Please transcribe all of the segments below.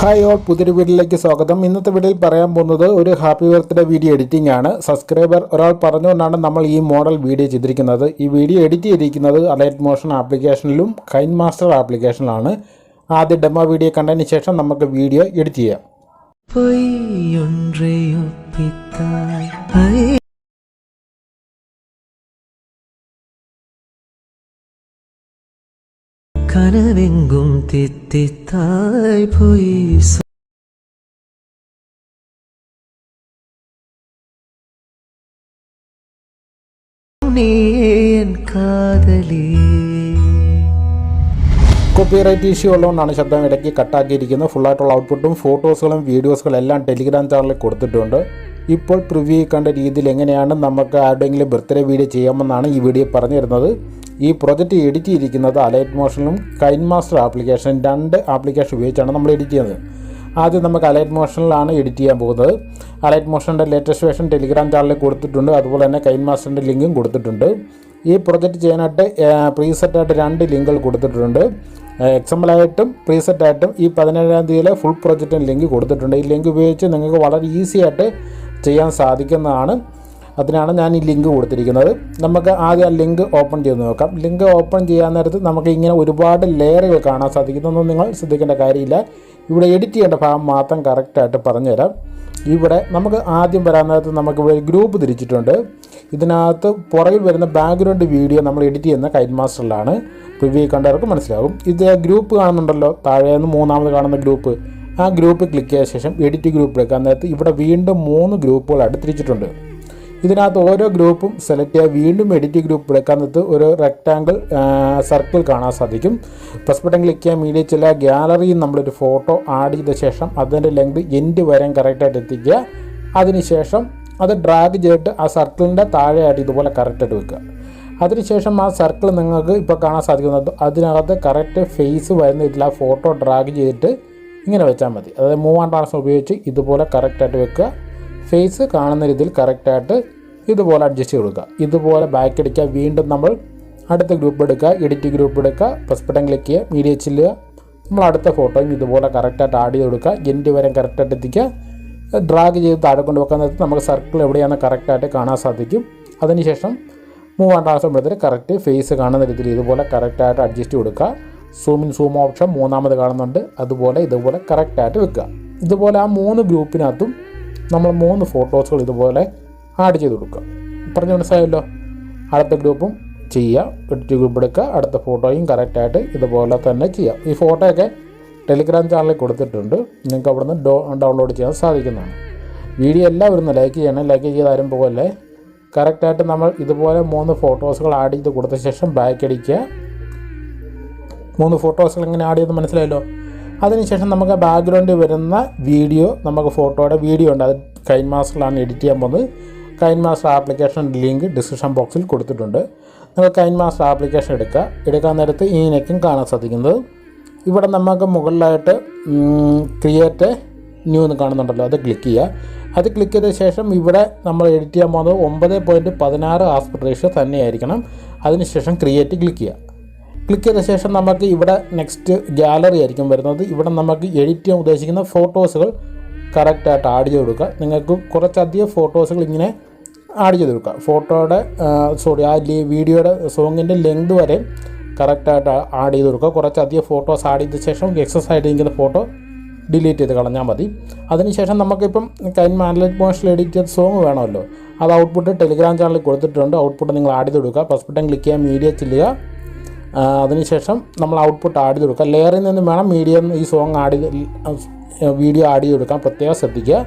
Hi all പുതിയൊരു വീഡിയോയിലേക്ക് സ്വാഗതം. ഇന്നത്തെ വീഡിയോയിൽ പറയാൻ പോകുന്നത് ഒരു ഹാപ്പി ബർത്ത്ഡേ വീഡിയോ എഡിറ്റിംഗ് ആണ്. സബ്സ്ക്രൈബർ ഒരാൾ പറഞ്ഞുകൊണ്ടാണ് നമ്മൾ ഈ മോഡൽ വീഡിയോ ചെയ്തിരിക്കുന്നത്. ഈ വീഡിയോ എഡിറ്റ് ചെയ്തിരിക്കുന്നത് അലൈറ്റ് മോഷൻ ആപ്ലിക്കേഷനിലും കൈൻ മാസ്റ്റർ ആപ്ലിക്കേഷനിലാണ്. ആദ്യ ഡെമോ വീഡിയോ കണ്ടതിന് ശേഷം നമുക്ക് വീഡിയോ എഡിറ്റ് ചെയ്യാം. കനവെങ്കും തിത്തിത്തായി പോയി കോപ്പിറൈറ്റ് ഇഷ്യൂ ഉള്ളതുകൊണ്ടാണ് ശബ്ദം ഇടയ്ക്ക് കട്ടാക്കിയിരിക്കുന്നത്. ഫുള്ളായിട്ടുള്ള ഔട്ട്പുട്ടും ഫോട്ടോസുകളും വീഡിയോസുകളും എല്ലാം ടെലിഗ്രാം ചാനലിൽ കൊടുത്തിട്ടുണ്ട്. ഇപ്പോൾ പ്രിവ്യൂ കണ്ട രീതിയിൽ എങ്ങനെയാണ് നമുക്ക് ആരുടെയെങ്കിലും ബർത്ത്ഡേ വീഡിയോ ചെയ്യാമെന്നാണ് ഈ വീഡിയോ പറഞ്ഞു തരുന്നത് ഈ പ്രൊജക്റ്റ് എഡിറ്റ് ചെയ്തിരിക്കുന്നത് അലൈറ്റ് മോഷനിലും കൈൻ മാസ്റ്റർ ആപ്ലിക്കേഷൻ രണ്ട് ആപ്ലിക്കേഷൻ ഉപയോഗിച്ചാണ് നമ്മൾ എഡിറ്റ് ചെയ്യുന്നത്. ആദ്യം നമുക്ക് അലൈറ്റ് മോഷനിലാണ് എഡിറ്റ് ചെയ്യാൻ പോകുന്നത്. അലൈറ്റ് മോഷന്റെ ലേറ്റസ്റ്റ് വേർഷൻ ടെലിഗ്രാം ചാനലിൽ കൊടുത്തിട്ടുണ്ട്. അതുപോലെ തന്നെ കൈൻ മാസ്റ്ററിന്റെ ലിങ്കും കൊടുത്തിട്ടുണ്ട്. ഈ പ്രൊജക്റ്റ് ചെയ്യാനായിട്ട് പ്രീസെറ്റായിട്ട് രണ്ട് ലിങ്കുകൾ കൊടുത്തിട്ടുണ്ട്. എക്സാമ്പിളായിട്ടും പ്രീസെറ്റായിട്ടും ഈ പതിനേഴാം തീയതിയിലെ ഫുൾ പ്രൊജക്റ്റിന് ലിങ്ക് കൊടുത്തിട്ടുണ്ട്. ഈ ലിങ്ക് ഉപയോഗിച്ച് നിങ്ങൾക്ക് വളരെ ഈസി ആയിട്ട് ചെയ്യാൻ സാധിക്കുന്നതാണ്. അതിനാണ് ഞാൻ ഈ ലിങ്ക് കൊടുത്തിരിക്കുന്നത്. നമുക്ക് ആദ്യം ആ ലിങ്ക് ഓപ്പൺ ചെയ്ത് നോക്കാം. ലിങ്ക് ഓപ്പൺ ചെയ്യാൻ നേരത്ത് നമുക്ക് ഇങ്ങനെ ഒരുപാട് ലെയറുകൾ കാണാൻ സാധിക്കുന്നൊന്നും നിങ്ങൾ ശ്രദ്ധിക്കേണ്ട കാര്യമില്ല. ഇവിടെ എഡിറ്റ് ചെയ്യേണ്ട ഭാഗം മാത്രം കറക്റ്റായിട്ട് പറഞ്ഞുതരാം. ഇവിടെ നമുക്ക് ആദ്യം വരാൻ നേരത്ത് നമുക്ക് ഇവിടെ ഗ്രൂപ്പ് തിരിച്ചിട്ടുണ്ട്. ഇതിനകത്ത് പുറകിൽ വരുന്ന ബാക്ക്ഗ്രൗണ്ട് വീഡിയോ നമ്മൾ എഡിറ്റ് ചെയ്യുന്ന കൈറ്റ് മാസ്റ്ററിലാണ്. പ്രിവ്യൂ കണ്ടവർക്ക് മനസ്സിലാകും. ഇത് ഗ്രൂപ്പ് കാണുന്നുണ്ടല്ലോ താഴെ നിന്ന് മൂന്നാമത് കാണുന്ന ഗ്രൂപ്പ്. ആ ഗ്രൂപ്പ് ക്ലിക്ക് ചെയ്ത ശേഷം എഡിറ്റ് ഗ്രൂപ്പ് എടുക്കാൻ നേരത്ത് ഇവിടെ വീണ്ടും മൂന്ന് ഗ്രൂപ്പുകൾ തിരിച്ചിട്ടുണ്ട്. ഇതിനകത്ത് ഓരോ ഗ്രൂപ്പും സെലക്ട് ചെയ്യുക വീണ്ടും എഡിറ്റ് ഗ്രൂപ്പ് എടുക്കാനത്ത് ഒരു റെക്റ്റാങ്കിൾ സർക്കിൾ കാണാൻ സാധിക്കും. പ്ലസ് ബട്ടൺ ക്ലിക്ക് ചെയ്യാൻ മീഡിയ ചില ഗ്യാലറിയിൽ നമ്മളൊരു ഫോട്ടോ ആഡ് ചെയ്ത ശേഷം അതിന്റെ ലെങ്ത് എൻഡ് വരെ കറക്റ്റായിട്ട് എത്തിക്കുക. അതിനുശേഷം അത് ഡ്രാഗ് ചെയ്തിട്ട് ആ സർക്കിളിന്റെ താഴെയായിട്ട് ഇതുപോലെ കറക്റ്റായിട്ട് വെക്കുക. അതിനുശേഷം ആ സർക്കിൾ നിങ്ങൾക്ക് ഇപ്പോൾ കാണാൻ സാധിക്കുന്നത് അതിനകത്ത് കറക്റ്റ് ഫേസ് വരുന്ന ഇതിൽ ആ ഫോട്ടോ ഡ്രാഗ് ചെയ്തിട്ട് ഇങ്ങനെ വെച്ചാൽ മതി. അതായത് മൂവ് ആൻഡ് ട്രാൻസ്ഫർ ഉപയോഗിച്ച് ഇതുപോലെ കറക്റ്റായിട്ട് വെക്കുക. ഫേസ് കാണുന്ന രീതിയിൽ കറക്റ്റായിട്ട് ഇതുപോലെ അഡ്ജസ്റ്റ് ചെയ്ത് കൊടുക്കുക. ഇതുപോലെ ബാക്ക് അടിക്കുക വീണ്ടും നമ്മൾ അടുത്ത ഗ്രൂപ്പ് എടുക്കുക. എഡിറ്റ് ഗ്രൂപ്പ് എടുക്കുക. പ്ലസ് ബട്ടൺ ക്ലിക്ക് ചെയ്യുക. മീഡിയ ചെല്ലുക നമ്മൾ അടുത്ത ഫോട്ടോയും ഇതുപോലെ കറക്റ്റായിട്ട് ആഡ് ചെയ്ത് കൊടുക്കുക. എൻഡ് വരെ കറക്റ്റായിട്ട് എത്തിക്കുക. ഡ്രാഗ് ചെയ്ത് താഴെ കൊണ്ട് വെക്കാൻ നേരത്ത് നമുക്ക് സർക്കിൾ എവിടെയാണെന്ന് കറക്റ്റായിട്ട് കാണാൻ സാധിക്കും. അതിനുശേഷം മൂവ് ആൻഡ് ട്രാൻസ്ഫർ എടുത്തിട്ട് കറക്റ്റ് ഫേസ് കാണുന്ന രീതിയിൽ ഇതുപോലെ കറക്റ്റായിട്ട് അഡ്ജസ്റ്റ് കൊടുക്കുക. സൂം ഇൻ സൂം ഓപ്ഷൻ മൂന്നാമത് കാണുന്നുണ്ട്. അതുപോലെ ഇതുപോലെ കറക്റ്റായിട്ട് വെക്കുക. ഇതുപോലെ ആ മൂന്ന് ഗ്രൂപ്പിനകത്തും നമ്മൾ മൂന്ന് ഫോട്ടോസുകൾ ഇതുപോലെ ആഡ് ചെയ്ത് കൊടുക്കുക. പറഞ്ഞ് മനസ്സിലായല്ലോ? അടുത്ത ഗ്രൂപ്പും ചെയ്യുക. എഡിറ്റ് ഗ്രൂപ്പ് എടുക്കുക. അടുത്ത ഫോട്ടോയും കറക്റ്റായിട്ട് ഇതുപോലെ തന്നെ ചെയ്യാം ഈ ഫോട്ടോയൊക്കെ ടെലിഗ്രാം ചാനലിൽ കൊടുത്തിട്ടുണ്ട്. നിങ്ങൾക്ക് അവിടെ നിന്ന് ഡൗൺലോഡ് ചെയ്യാൻ സാധിക്കുന്നതാണ്. വീഡിയോ എല്ലാവരും ഒന്ന് ലൈക്ക് ചെയ്യണം. ലൈക്ക് ചെയ്ത് ആരും പോലെ കറക്റ്റായിട്ട് നമ്മൾ ഇതുപോലെ മൂന്ന് ഫോട്ടോസുകൾ ആഡ് ചെയ്ത് കൊടുത്ത ശേഷം ബാക്ക് അടിക്കുക. മൂന്ന് ഫോട്ടോസുകൾ എങ്ങനെ ആഡ് ചെയ്ത് മനസ്സിലായല്ലോ? അതിനുശേഷം നമുക്ക് ബാക്ക്ഗ്രൗണ്ടിൽ വരുന്ന വീഡിയോ നമുക്ക് ഫോട്ടോയുടെ വീഡിയോ ഉണ്ട്. അത് കൈൻ മാസ്റ്ററിലാണ് എഡിറ്റ് ചെയ്യാൻ പോകുന്നത്. KineMaster application link description ബോക്സിൽ കൊടുത്തിട്ടുണ്ട്. നിങ്ങൾ കൈൻ മാസ്റ്റർ ആപ്ലിക്കേഷൻ എടുക്കുക എടുക്കാൻ നേരത്ത് ഈ നെക്കും കാണാൻ സാധിക്കുന്നത്. ഇവിടെ നമുക്ക് മുകളിലായിട്ട് ക്രിയേറ്റ് ന്യൂ എന്ന് കാണുന്നുണ്ടല്ലോ. അത് ക്ലിക്ക് ചെയ്യുക. അത് ക്ലിക്ക് ചെയ്ത ശേഷം ഇവിടെ നമ്മൾ എഡിറ്റ് ചെയ്യാൻ പോകുന്നത് ഒമ്പത് പോയിന്റ് പതിനാറ് ആസ്പെക്ട് റേഷ്യോ തന്നെയായിരിക്കണം. അതിനുശേഷം ക്രിയേറ്റ് ക്ലിക്ക് ചെയ്യുക. ക്ലിക്ക് ചെയ്ത ശേഷം നമുക്ക് ഇവിടെ നെക്സ്റ്റ് ഗാലറി ആയിരിക്കും വരുന്നത്. ഇവിടെ നമുക്ക് എഡിറ്റ് ചെയ്യാൻ ഉദ്ദേശിക്കുന്ന ഫോട്ടോസുകൾ കറക്റ്റായിട്ട് ആഡ് ചെയ്ത് കൊടുക്കുക. നിങ്ങൾക്ക് കുറച്ചധികം ഫോട്ടോസുകൾ ഇങ്ങനെ ആഡ് ചെയ്ത് കൊടുക്കുക. ഫോട്ടോയുടെ സോറി ആ വീഡിയോയുടെ സോങ്ങിന്റെ ലെങ്ത് വരെ കറക്റ്റായിട്ട് ആഡ് ചെയ്ത് കൊടുക്കുക. കുറച്ചധികം ഫോട്ടോസ് ആഡ് ചെയ്ത ശേഷം എക്സസ് ആയിട്ട് ഫോട്ടോ ഡിലീറ്റ് ചെയ്ത് കളഞ്ഞാൽ മതി. അതിനുശേഷം നമുക്കിപ്പം കൈൻ മാനേജ് മോഷനിൽ എഡിറ്റ് ചെയ്ത സോങ് വേണമല്ലോ. അത് ഔട്ട്പുട്ട് ടെലിഗ്രാം ചാനലിൽ കൊടുത്തിട്ടുണ്ട്. ഔട്ട്പുട്ട് നിങ്ങൾ ആഡ് ചെയ്ത് കൊടുക്കുക. ഫസ്റ്റ് ബട്ടൺ ക്ലിക്ക് ചെയ്യാൻ മീഡിയ ചെല്ലുക. അതിനുശേഷം നമ്മൾ ഔട്ട്പുട്ട് ആഡ് ചെയ്ത് കൊടുക്കുക ലെയറിൽ നിന്ന് വേണം മീഡിയം ഈ സോങ് ആഡ് വീഡിയോ ആഡ് ചെയ്ത് കൊടുക്കാൻ പ്രത്യേകം ശ്രദ്ധിക്കുക.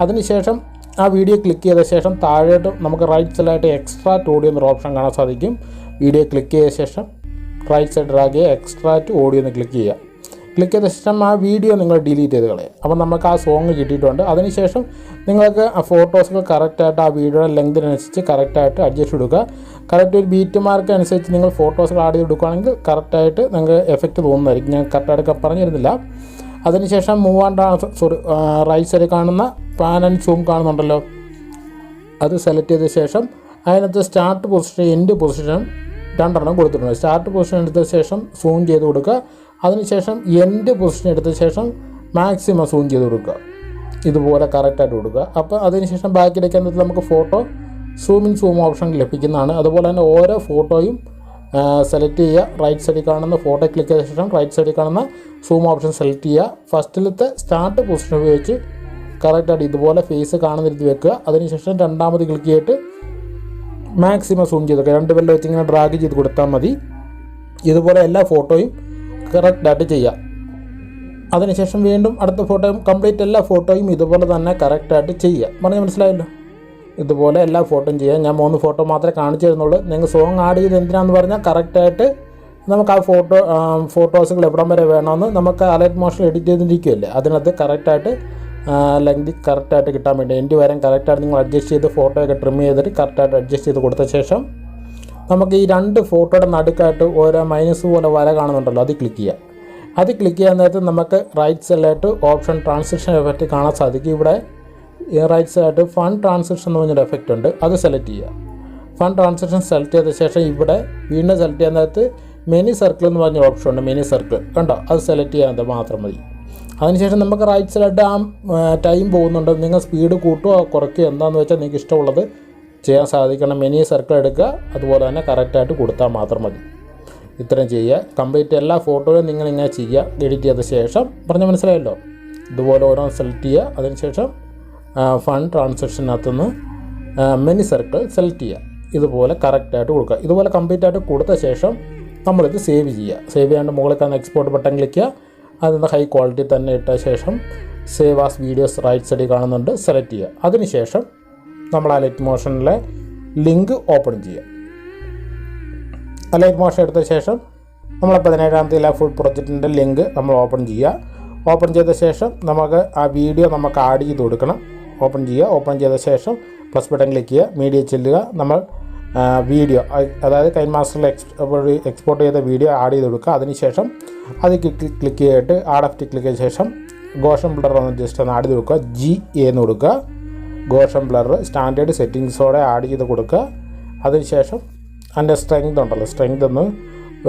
അതിനുശേഷം ആ വീഡിയോ ക്ലിക്ക് ചെയ്ത ശേഷം താഴോട്ട് നമുക്ക് റൈറ്റ് സൈഡിലായിട്ട് എക്സ്ട്രാ ഓഡിയോ എന്നൊരു ഓപ്ഷൻ കാണാൻ സാധിക്കും. വീഡിയോ ക്ലിക്ക് ചെയ്ത ശേഷം റൈറ്റ് സൈഡ് ഡ്രാഗ് ചെയ്യുക എക്സ്ട്രാ ഓഡിയോ എന്ന് ക്ലിക്ക് ചെയ്യുക. ക്ലിക്ക് ചെയ്ത ശേഷം ആ വീഡിയോ നിങ്ങൾ ഡിലീറ്റ് ചെയ്ത് കളയുക അപ്പോൾ നമുക്ക് ആ സോങ് കിട്ടിയിട്ടുണ്ട്. അതിനുശേഷം നിങ്ങൾക്ക് ആ ഫോട്ടോസുകൾ കറക്റ്റായിട്ട് ആ വീഡിയോയുടെ ലെങ്തിനനുസരിച്ച് കറക്റ്റായിട്ട് അഡ്ജസ്റ്റ് കൊടുക്കുക കറക്റ്റ് ഒരു ബീറ്റ് മാർക്ക് അനുസരിച്ച് നിങ്ങൾ ഫോട്ടോസുകൾ ആഡ് ചെയ്ത് കൊടുക്കുകയാണെങ്കിൽ കറക്റ്റായിട്ട് നിങ്ങൾക്ക് എഫക്റ്റ് തോന്നുന്നതായിരിക്കും. ഞാൻ കറക്റ്റായിട്ട് പറഞ്ഞിരുന്നില്ല. അതിനുശേഷം മൂവ് ആൻഡ് സോറി റൈറ്റ് സൈഡിൽ കാണുന്ന പാൻ ആൻഡ് സൂം കാണുന്നുണ്ടല്ലോ. അത് സെലക്ട് ചെയ്ത ശേഷം അതിനകത്ത് സ്റ്റാർട്ട് പൊസിഷൻ എൻഡ് പൊസിഷൻ രണ്ടെണ്ണം കൊടുത്തിട്ടുണ്ട്. സ്റ്റാർട്ട് പൊസിഷൻ എടുത്ത ശേഷം സൂം ചെയ്ത് കൊടുക്കുക. അതിനുശേഷം എന്റെ പൊസിഷൻ എടുത്ത ശേഷം മാക്സിമം സൂം ചെയ്ത് കൊടുക്കുക. ഇതുപോലെ കറക്റ്റായിട്ട് കൊടുക്കുക. അപ്പോൾ അതിനുശേഷം ബാക്കിലേക്ക് എന്നിട്ട് നമുക്ക് photo zoom in zoom option ലഭിക്കുന്നതാണ്. അതുപോലെ തന്നെ ഓരോ ഫോട്ടോയും സെലക്ട് ചെയ്യുക. റൈറ്റ് സൈഡിൽ കാണുന്ന ഫോട്ടോ ക്ലിക്ക് ചെയ്ത ശേഷം റൈറ്റ് സൈഡിൽ കാണുന്ന സൂം ഓപ്ഷൻ സെലക്ട് ചെയ്യുക. ഫസ്റ്റിലത്തെ സ്റ്റാർട്ട് പൊസിഷൻ ഉപയോഗിച്ച് കറക്റ്റായിട്ട് ഇതുപോലെ ഫേസ് കാണുന്ന രീതി വെക്കുക. അതിനുശേഷം രണ്ടാമത് ക്ലിക്ക് ചെയ്തിട്ട് മാക്സിമം സൂം ചെയ്ത് വെക്കുക. രണ്ട് വെല്ലം വെച്ച് ഇങ്ങനെ ഡ്രാഗ് ചെയ്ത് കൊടുത്താൽ മതി. ഇതുപോലെ എല്ലാ ഫോട്ടോയും കറക്റ്റായിട്ട് ചെയ്യുക അതിനുശേഷം വീണ്ടും അടുത്ത ഫോട്ടോയും കംപ്ലീറ്റ് എല്ലാ ഫോട്ടോയും ഇതുപോലെ തന്നെ കറക്റ്റായിട്ട് ചെയ്യുക പറഞ്ഞാൽ മനസ്സിലായല്ലോ? ഇതുപോലെ എല്ലാ ഫോട്ടോയും ചെയ്യാം. ഞാൻ മൂന്ന് ഫോട്ടോ മാത്രമേ കാണിച്ചു തരുന്നുള്ളൂ. നിങ്ങൾ സോങ് ആഡ് ചെയ്ത് എന്തിനാന്ന് പറഞ്ഞാൽ കറക്റ്റായിട്ട് നമുക്ക് ആ ഫോട്ടോ ഫോട്ടോസുകൾ എവിടം വരെ വേണമെന്ന് നമുക്ക് അലൈറ്റ് മോഷൻ എഡിറ്റ് ചെയ്തിരിക്കുമല്ലേ അതിനകത്ത് കറക്റ്റായിട്ട് ലെങ്ത് കറക്റ്റായിട്ട് കിട്ടാൻ വേണ്ടി എന്റെ വരെ കറക്റ്റായിട്ട് നിങ്ങൾ അഡ്ജസ്റ്റ് ചെയ്ത് ഫോട്ടോയൊക്കെ ട്രിം ചെയ്തിട്ട് കറക്റ്റായിട്ട് അഡ്ജസ്റ്റ് ചെയ്ത് കൊടുത്ത ശേഷം നമുക്ക് ഈ രണ്ട് ഫോട്ടോയുടെ നടുക്കായിട്ട് ഓരോ മൈനസ് പോലെ വര കാണുന്നുണ്ടല്ലോ അത് ക്ലിക്ക് ചെയ്യുക അത് ക്ലിക്ക് ചെയ്യാൻ നേരത്ത് നമുക്ക് റൈറ്റ് സൈഡിലായിട്ട് ഓപ്ഷൻ ട്രാൻസാക്ഷൻ എഫക്റ്റ് കാണാൻ സാധിക്കും. ഇവിടെ റൈറ്റ് സൈഡായിട്ട് ഫണ്ട് ട്രാൻസാക്ഷൻ എന്ന് പറഞ്ഞൊരു എഫക്റ്റ് ഉണ്ട്. അത് സെലക്ട് ചെയ്യുക ഫണ്ട് ട്രാൻസാക്ഷൻ സെലക്ട് ചെയ്ത ശേഷം ഇവിടെ വീണ്ടും സെലക്ട് ചെയ്യാൻ നേരത്ത് മെനി സർക്കിൾ എന്ന് പറഞ്ഞ ഓപ്ഷൻ ഉണ്ട് മെനി സർക്കിൾ കണ്ടോ? അത് സെലക്ട് ചെയ്യാൻ മാത്രം മതി. അതിനുശേഷം നമുക്ക് റൈറ്റ് സൈഡായിട്ട് ആ ടൈം പോകുന്നുണ്ട്. നിങ്ങൾ സ്പീഡ് കൂട്ടുകയോ കുറയ്ക്കുകയോ എന്താണെന്ന് വെച്ചാൽ നിങ്ങൾക്ക് ഇഷ്ടമുള്ളത് ചെയ്യാൻ സാധിക്കണം. മെനി സർക്കിൾ എടുക്കുക. അതുപോലെ തന്നെ കറക്റ്റായിട്ട് കൊടുത്താൽ മാത്രം മതി. ഇത്രയും ചെയ്യുക. കംപ്ലീറ്റ് എല്ലാ ഫോട്ടോയും നിങ്ങൾ ഇങ്ങനെ ചെയ്യുക. എഡിറ്റ് ചെയ്ത ശേഷം പറഞ്ഞ മനസ്സിലായല്ലോ? ഇതുപോലെ ഓരോന്ന് സെലക്ട് ചെയ്യുക. അതിനുശേഷം ഫണ്ട് ട്രാൻസാക്ഷനകത്തുനിന്ന് മെനി സർക്കിൾ സെലക്ട് ചെയ്യുക. ഇതുപോലെ കറക്റ്റായിട്ട് കൊടുക്കുക. ഇതുപോലെ കംപ്ലീറ്റ് ആയിട്ട് കൊടുത്ത ശേഷം നമ്മളിത് സേവ് ചെയ്യുക. സേവ് ചെയ്യാണ്ട് മുകളിൽ കാണുന്ന എക്സ്പോർട്ട് ബട്ടൺ ക്ലിക്ക് ചെയ്യുക. അതിന് ഹൈ ക്വാളിറ്റി തന്നെ ഇട്ട ശേഷം സേവ് ആസ് വീഡിയോസ് റൈറ്റ് സൈഡിൽ കാണുന്നുണ്ട്. സെലക്ട് ചെയ്യുക. അതിനുശേഷം നമ്മൾ ആ മോഷനിലെ ലിങ്ക് ഓപ്പൺ ചെയ്യാം. ആ മോഷൻ എടുത്ത ശേഷം നമ്മൾ പതിനേഴാം തീയതി ആ ഫുൾ പ്രൊജക്റ്റിന്റെ ലിങ്ക് നമ്മൾ ഓപ്പൺ ചെയ്യുക. ഓപ്പൺ ചെയ്ത ശേഷം നമുക്ക് ആ വീഡിയോ നമുക്ക് ആഡ് ചെയ്ത് കൊടുക്കണം. ഓപ്പൺ ചെയ്യുക. ഓപ്പൺ ചെയ്ത ശേഷം പ്ലസ് ബട്ടൺ ക്ലിക്ക് ചെയ്യുക. മീഡിയ ചെല്ലുക. നമ്മൾ വീഡിയോ അതായത് കൈൻ മാസ്റ്ററിൽ എക്സ് എക്സ്പോർട്ട് ചെയ്ത വീഡിയോ ആഡ് ചെയ്ത് കൊടുക്കുക. അതിനുശേഷം അത് ക്ലിക്ക് ചെയ്തിട്ട് ആഡ് എഫ് ക്ലിക്ക് ചെയ്ത ശേഷം ഗോഷം ബിൽഡർ ഒന്ന് ജസ്റ്റ് ഒന്ന് ആഡ് ചെയ്ത് കൊടുക്കുക. ജി എന്ന് കൊടുക്കുക. ഗോഷൻ ബ്ലർ സ്റ്റാൻഡേർഡ് സെറ്റിങ്സോടെ ആഡ് ചെയ്ത് കൊടുക്കുക. അതിനുശേഷം അതിന്റെ സ്ട്രെങ്ത് ഉണ്ടല്ലോ സ്ട്രെങ്ത് ഒന്ന്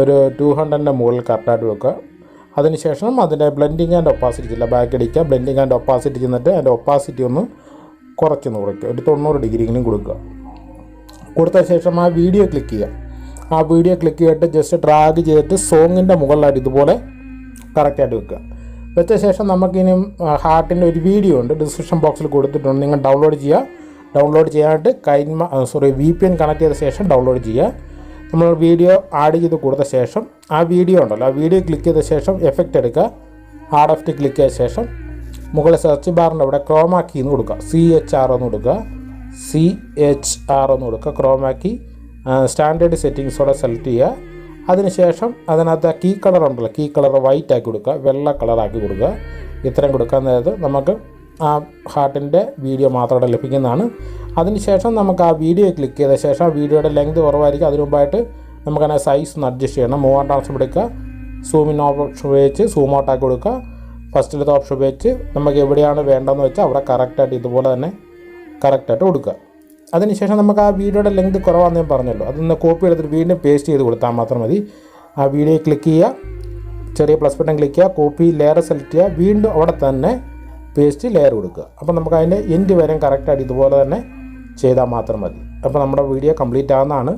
ഒരു ടു ഹൺഡ്രഡിന്റെ മുകളിൽ കറക്റ്റായിട്ട് വെക്കുക. അതിനുശേഷം അതിന്റെ ബ്ലെൻഡിങ് ആൻഡ് ഒപ്പാസിറ്റി ഇല്ല ബാക്ക് അടിക്കുക ബ്ലെൻഡിങ് ആൻഡ് ഒപ്പാസിറ്റി ചെന്നിട്ട് അതിന്റെ ഒപ്പാസിറ്റി ഒന്ന് കുറച്ചൊന്ന് കുറയ്ക്കുക ഒരു തൊണ്ണൂറ് ഡിഗ്രിയിലും കൊടുക്കുക. കൊടുത്ത ശേഷം ആ വീഡിയോ ക്ലിക്ക് ചെയ്യുക. ആ വീഡിയോ ക്ലിക്ക് ചെയ്തിട്ട് ജസ്റ്റ് ഡ്രാഗ് ചെയ്തിട്ട് സോങ്ങിന്റെ മുകളിലായിട്ട് ഇതുപോലെ കറക്റ്റായിട്ട് വെക്കുക. വെച്ച ശേഷം നമുക്കിനി ഹാർട്ടിന്റെ ഒരു വീഡിയോ ഉണ്ട്. ഡിസ്ക്രിപ്ഷൻ ബോക്സിൽ കൊടുത്തിട്ടുണ്ട്. നിങ്ങൾ ഡൗൺലോഡ് ചെയ്യുക. ഡൗൺലോഡ് ചെയ്യാനായിട്ട് കൈമ sorry V P N connect ചെയ്ത ശേഷം ഡൗൺലോഡ് ചെയ്യുക. നമ്മൾ വീഡിയോ ആഡ് ചെയ്ത് കൊടുത്ത ശേഷം ആ വീഡിയോ ഉണ്ടല്ലോ ആ വീഡിയോ ക്ലിക്ക് ചെയ്ത ശേഷം എഫക്റ്റ് എടുക്കുക. ആഡ് എഫക്റ്റ് ക്ലിക്ക് ചെയ്ത ശേഷം മുകളിൽ സെർച്ച് ബാറിന്റെ അവിടെ ക്രോമാക്കി എന്ന് കൊടുക്കുക. സി എച്ച് ആർ എന്ന് കൊടുക്കുക. സി എച്ച് ആർ എന്ന് കൊടുക്കുക. ക്രോമാക്കി സ്റ്റാൻഡേർഡ് സെറ്റിങ്സോടെ സെലക്ട് ചെയ്യുക. അതിനുശേഷം അതിനകത്ത് കീ കളർ ഉണ്ടല്ലോ കീ കളർ വൈറ്റ് ആക്കി കൊടുക്കുക വെള്ള കളറാക്കി കൊടുക്കുക. ഇത്രയും കൊടുക്കാൻ നേരത്ത് നമുക്ക് ആ ഹാർട്ടിന്റെ വീഡിയോ മാത്രം അവിടെ ലഭിക്കുന്നതാണ്. അതിനുശേഷം നമുക്ക് ആ വീഡിയോ ക്ലിക്ക് ചെയ്ത ശേഷം ആ വീഡിയോയുടെ ലെങ്ത് കുറവായിരിക്കും. അതിനു മുമ്പായിട്ട് നമുക്കതിനെ സൈസ് ഒന്ന് അഡ്ജസ്റ്റ് ചെയ്യണം. മൂവാം ട്രാൻസ്ഫർ എടുക്കുക സൂമിൻ ഓപ്ഷൻ ഉപയോഗിച്ച് സൂം ഔട്ട് ആക്കി കൊടുക്കുക. ഫസ്റ്റിലത്തെ ഓപ്ഷൻ ഉപയോഗിച്ച് നമുക്ക് എവിടെയാണ് വേണ്ടതെന്ന് വെച്ചാൽ അവിടെ കറക്റ്റായിട്ട് ഇതുപോലെ തന്നെ കറക്റ്റായിട്ട് കൊടുക്കുക. അതിനുശേഷം നമുക്ക് ആ വീഡിയോയുടെ ലെങ്ത് കുറവാണെന്ന് ഞാൻ പറഞ്ഞല്ലോ. അതൊന്ന് കോപ്പി എടുത്തിട്ട് വീണ്ടും പേസ്റ്റ് ചെയ്ത് കൊടുത്താൽ മാത്രം മതി. ആ വീഡിയോ ക്ലിക്ക് ചെയ്യുക. ചെറിയ പ്ലസ് ബട്ടൺ ക്ലിക്ക് ചെയ്യുക. കോപ്പി ലെയർ സെലക്ട് ചെയ്യുക. വീണ്ടും അവിടെ തന്നെ പേസ്റ്റ് ലെയർ കൊടുക്കുക. അപ്പോൾ നമുക്ക് അതിന്റെ എൻഡ് വരെ കറക്റ്റായിട്ട് ഇതുപോലെ തന്നെ ചെയ്താൽ മാത്രം മതി. അപ്പോൾ നമ്മുടെ വീഡിയോ കംപ്ലീറ്റ് ആകുന്നതാണ്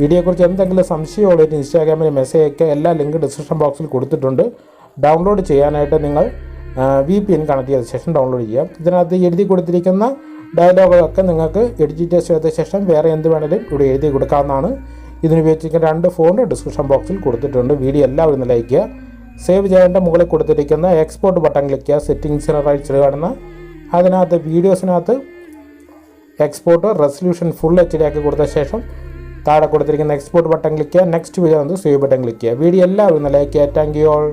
വീഡിയോയെക്കുറിച്ച് എന്തെങ്കിലും സംശയമുള്ളവർ ഇൻസ്റ്റാഗ്രാമിൽ മെസ്സേജ് അയക്കുക എല്ലാ ലിങ്ക് ഡിസ്ക്രിപ്ഷൻ ബോക്സിൽ കൊടുത്തിട്ടുണ്ട്. ഡൗൺലോഡ് ചെയ്യാനായിട്ട് നിങ്ങൾ വി പി എൻ കണക്ട് ചെയ്ത ശേഷം ഡൗൺലോഡ് ചെയ്യാം ഇതിനകത്ത് എഴുതി കൊടുത്തിരിക്കുന്ന ഡയലോഗൊക്കെ നിങ്ങൾക്ക് എഡിറ്റ് ചെയ്ത ശേഷം വേറെ എന്ത് വേണേലും ഇവിടെ എഴുതി കൊടുക്കാവുന്നതാണ്. ഇതിന് ഉപയോഗിച്ചിരിക്കുന്ന രണ്ട് ഫോൺ ഡിസ്ക്രിപ്ഷൻ ബോക്സിൽ കൊടുത്തിട്ടുണ്ട്. വീഡിയോ എല്ലാവരും ഒന്ന് ലൈക്ക് ചെയ്യുക. സേവ് ചെയ്യേണ്ട മുകളിൽ കൊടുത്തിരിക്കുന്ന എക്സ്പോർട്ട് ബട്ടൺ ക്ലിക്ക് ചെയ്യുക. സെറ്റിങ്സിന് റൈറ്റ് കാണുന്ന അതിനകത്ത് വീഡിയോസിനകത്ത് export resolution full H D ആക്കി കൊടുത്ത ശേഷം താഴെ കൊടുത്തിരിക്കുന്ന എക്സ്പോർട്ട് ബട്ടൺ ക്ലിക്ക് ചെയ്യുക. Next video save button click ചെയ്യുക. വീഡിയോ എല്ലാവരും ഒന്ന് ലൈക്ക് ചെയ്യുക. Thank you all